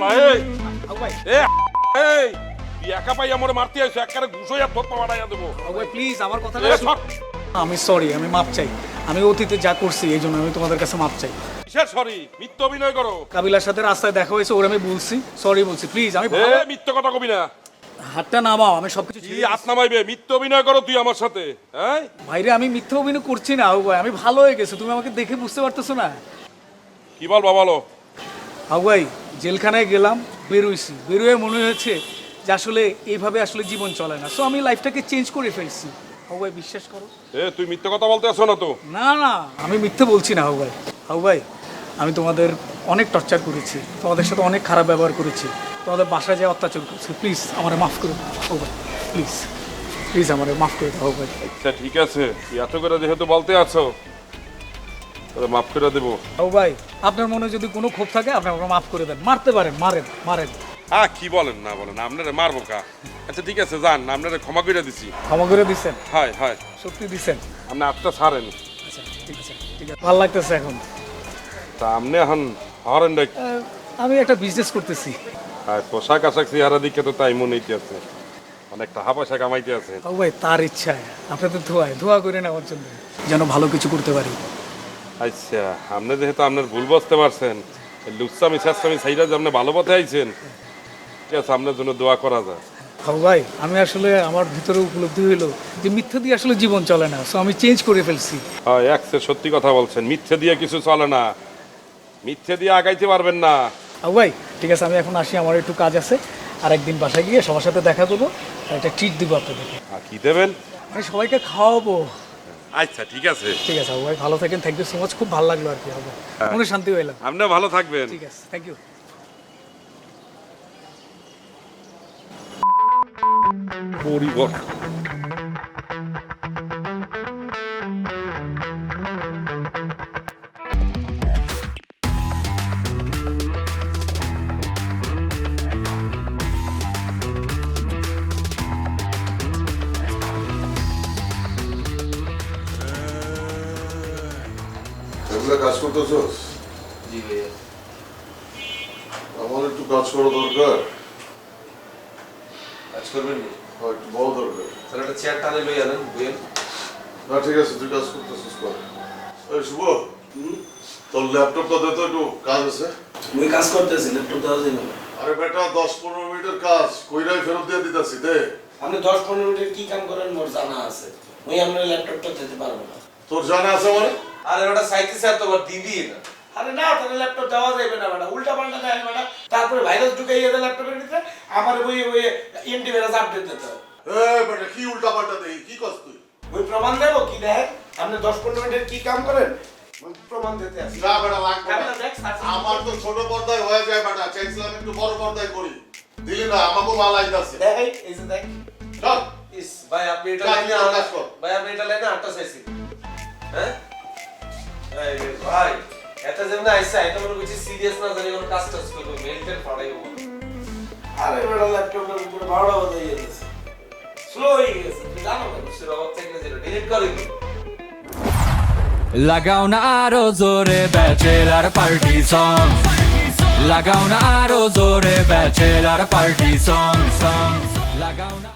বাড়া এই। এই। তুই একা পাই আমার মারতে আইছো একবারে ঘুষোয়া ধরতে বাড়াইয়া দেবো। ভাই প্লিজ আমার সর। আমি সরি আমি মাপ চাই। আমি অতীতে যা করছি এই জন্য আমি তোমাদের কাছে মাপ চাই। কিসের সরি মিথ্য অভিনয় করো। কাবিলার সাথে রাস্তায় দেখা হয়েছে ওর আমি বলছি সরি বলছি প্লিজ আমি মিথ্য কথা কবি না। হাতটা নামাও আমি সবকিছু কি হাত নামাইবে? মিথ্য অভিনয় করো তুই আমার সাথে হ্যাঁ? ভাইরে আমি মিথ্যা অভিনয় করছি না ভাই আমি ভালো হয়ে গেছে তুমি আমাকে দেখে বুঝতে পারতেছো না। কি বলবা বলো? ভাই জেলখানায় গেলাম বেরোইছি। বেরোয় মনে হয়েছে যে আসলে এইভাবে আসলে জীবন চলে না। সো আমি লাইফটাকে চেঞ্জ করে ফেলছি। ভাই বিশ্বাস করো। এ তুই মিথ্য কথা বলতে আসো না তো। না না আমি মিথ্যে বলছি না হাউ ভাই হাউ ভাই আমি তোমাদের অনেক টর্চার করেছি। তোমাদের সাথে অনেক খারাপ ব্যবহার করেছি। তোমাদের বাসায় যে অত্যাচার করেছি প্লিজ আমারে মাফ করে দাও ভাই প্লিজ প্লিজ আমারে মাফ করে দাও ভাই আচ্ছা ঠিক আছে। এত করে যেহেতু বলতে আছো তাহলে মাফ করে দেবো। হাউ ভাই আপনার মনে যদি কোনো ক্ষোভ থাকে আপনি আমাকে মাফ করে দেন। মারতে পারেন মারেন মারেন। হ্যাঁ কি বলেন না বলেন আপনারে মারবো কা? আচ্ছা ঠিক আছে যান আপনারে ক্ষমা করে দিছি। ক্ষমা করে দিচ্ছেন হয় হয়। সত্যি দিচ্ছেন আপনি আটটা ছাড়েন। আচ্ছা ঠিক আছে ঠিক আছে। ভালো লাগতেছে এখন। তা আপনি এখন হরেন আমি একটা বিজনেস করতেছি। আর পোশাক আশাক চেহারা দিকে তো তাই মনে আছে। অনেক টাকা পয়সা কামাইতে আছে। হাউ ভাই তার ইচ্ছায়। আপনাদের ধোয়ায় ধোয়া করে নেওয়ার জন্য। যেন ভালো কিছু করতে পারি। আচ্ছা আপনি যেহেতু আপনার ভুল বুঝতে পারছেন ছাচ্ছামি সাইডা যে আপনি ভালো পথে আইছেন ঠিক আছে আপনার জন্য দোয়া করা যায়। হাউ ভাই আমি আসলে আমার ভিতরে উপলব্ধি হইল যে মিথ্যা দিয়ে আসলে জীবন চলে না সো আমি চেঞ্জ করে ফেলছি। হয় একসে সত্যি কথা বলছেন মিথ্যে দিয়ে কিছু চলে না। মিথ্যে দিয়ে আগাইতে পারবেন না। হাউ ভাই ঠিক আছে আমি এখন আসি আমার একটু কাজ আছে। আর একদিন বাসায় গিয়ে সবার সাথে দেখা করব একটা ট্রিট দিব আপনাদেরকে। আর কি দেবেন? আমি সবাইকে খাওয়াবো। আচ্ছা ঠিক আছে। ঠিক আছে ভাই ভালো থাকেন। থ্যাংক ইউ সো মাচ খুব ভালো লাগল আর কি হবে ভাই। মনে শান্তি হইলাম আপনি ভালো থাকবেন। ঠিক আছে থ্যাংক ইউ পরিবর্তন। এগুলো কাজ করতেছস জি ভাইয়া। আমার একটু কাজ করা দরকার। কাজ করবেন নি একটু বড় দরকার। তাহলে একটা চেয়ার টানে লই আনেন বুঝেন? না ঠিক আছে তুই কাজ করতেছিস কর। এই শুভ। তোর ল্যাপটপটা দে তো একটু কাজ আছে। মুই কাজ করতেছি ল্যাপটপ দেওয়া যাবে আরে বেটা দশ পনেরো মিনিটের কাজ কইরাই ফেরত দিয়ে দিতেছি দে। আপনি দশ পনেরো মিনিটের কি কাম করেন মোর জানা আছে। আপনার ল্যাপটপটা দিতে পারব না। তোর জানা আছে মানে? আরে ওটা সাইতে স্যার তো আবার দিবি না। আরে না তাহলে ল্যাপটপ দেওয়া যাবে না ম্যাডাম উল্টা পাল্টা দেয় ম্যাডাম। তারপরে ভাইরাস ঢুকাইয়া দেয় ল্যাপটপের ভিতরে আমার বই ওই এন্টিভাইরাস আপডেট দিতে হবে। এই বেটা কি উল্টা পাল্টা দেই? কি কাজ তুই? ওই প্রমাণ দেবো কি দেখেন আপনি দশ পনেরো মিনিটের কি কাম করেন? প্রমাণ দিতে আসি। না বেটা লাগবে না। দেখ, আমার তো ছোট পর্দায় হয়ে যায় বেটা চাইছিলাম একটু বড় পর্দায় করি। দিলি না মাল আইতাছে। দেখ এই, এই যে দেখ। চল ইস ভাই আপনি এটা লাইনে কর, আটটা কর। ভাই আপনি এটা লাইনে হ্যাঁ? ভাই এটা যেমন আইসা এটা মনে করছি সিরিয়াস না জানি কোনো লাগাও না আরও জোরে ব্যাচেলার পার্টি সং লাগাও না আরও জোরে ব্যাচেলার পার্টি সং সং লাগাও না